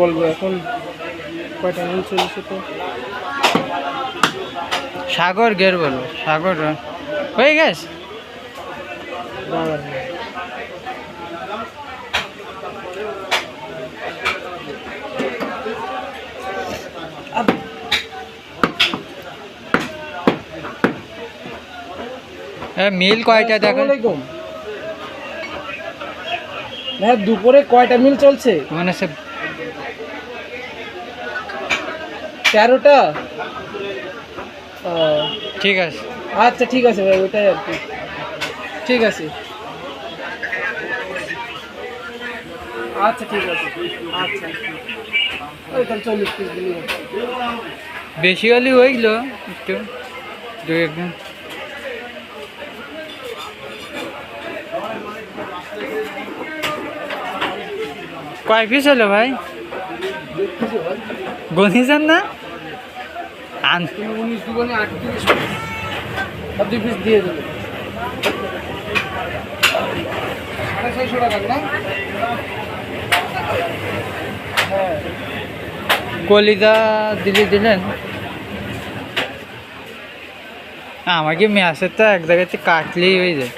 বলব এখন? কয়টা মিল চলছে তো? সাগর গের বলো সাগর হয়ে গেছে? মিল কয়টা দেখো? হ্যাঁ দুপুরে কয়টা মিল চলছে? মানে সে তেরোটা? ও, ঠিক আছে। আচ্ছা ঠিক আছে ভাই ওইটাই আর কি। ঠিক আছে। আচ্ছা ঠিক আছে। আচ্ছা। ওই তাহলে চল্লিশ পিস দিলি বেশি হলে হইল একটু দু একদিন কয় পিস হলো ভাই? গনিছেন না? উনিশ দুগুণে আটত্রিশ দুই পিস দিয়ে দেবে। সাড়ে ছয়শো টাকা হ্যাঁ। কলিজা দিলে দিলেন? আমাকে ম্যাচের তো এক জায়গাতে কাটলেই হয়ে যায়।